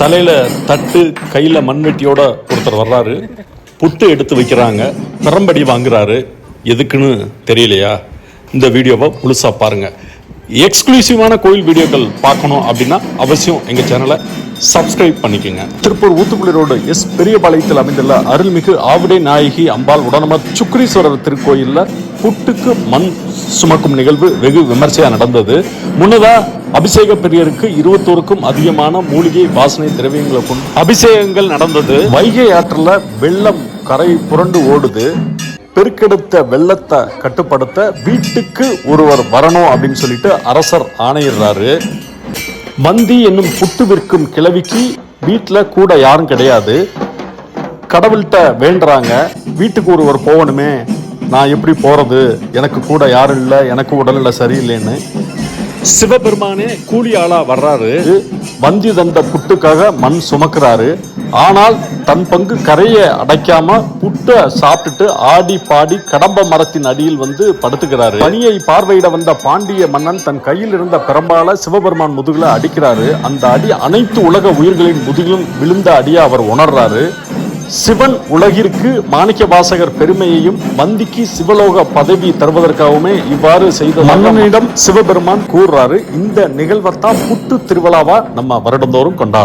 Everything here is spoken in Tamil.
தலையில் தட்டு கையில் மண்வெட்டியோட ஒருத்தர் வர்றாரு. புட்டு எடுத்து வைக்கிறாங்க. திறம்படி வாங்குறாரு. எதுக்குன்னு தெரியலையா? இந்த வீடியோவை முழுசாக பாருங்கள் எக்ஸ்க்ளூசிவான கோயில் வீடியோக்கள் பார்க்கணும் அப்படின்னா அவசியம் எங்கள் சேனலை சப்ஸ்கிரைப் பண்ணிக்கோங்க. Tiruppur Uthukuli road S. பெரியபாளையத்தில் அமைந்துள்ள அருள்மிகு ஆவுடை நாயகி அம்பாள் உடனமர் சுக்ரீஸ்வரர் திருக்கோயிலில் புட்டுக்கு மண் சுமக்கும் நிகழ்வு வெகு விமர்சையாக நடந்தது. முன்னதாக அபிஷேக பெரியருக்கு இருபத்தோருக்கும் அதிகமான மூலிகை வாசனை திரவியங்களை கொண்டு அபிஷேகங்கள் நடந்தது. வைகை ஆற்றில் வெள்ளம் கரை புரண்டு ஓடுது. பெருக்கெடுத்த வெள்ளத்தை கட்டுப்படுத்த வீட்டுக்கு ஒருவர் வரணும் அப்படின்னு சொல்லிட்டு அரசர் ஆணையிடுறாரு. மந்தி என்னும் புட்டு விற்கும் கிழவிக்கு வீட்டில் கூட யாரும் கிடையாது. கடவுள்கிட்ட வேண்டுறாங்க. வீட்டுக்கு ஒருவர் போகணுமே. நான் எப்படி போகிறது எனக்கு கூட யாரும் இல்லை. எனக்கு உடல்நிலை சரியில்லைன்னு. சிவபெருமானே கூலி ஆளாக வர்றாரு. வந்தி தந்த புட்டுக்காக மண் சுமக்கிறாரு. ஆனால் தன் பங்கு கரையை அடைக்காம புட்டை சாப்பிட்டுட்டு ஆடி பாடி கடம்ப மரத்தின் அடியில் வந்து படுத்துக்கிறாரு. பணியை பார்வையிட வந்த பாண்டிய மன்னன் தன் கையில் இருந்த பெரம்பால சிவபெருமான் முதுகுல அடிக்கிறாரு. அந்த அடி அனைத்து உலக உயிர்களின் முதுகிலும் விழுந்த அடியா அவர் உணர்றாரு. சிவன் உலகிற்கு மாணிக்க வாசகர் பெருமையையும் வந்திக்கு சிவலோக பதவி தருவதற்காகவுமே இவ்வாறு செய்த மன்னனிடம் சிவபெருமான் கூறுறாரு. இந்த நிகழ்வைத்தான் புட்டு திருவிழாவா நம்ம வருடந்தோறும் கொண்டாடுறோம்.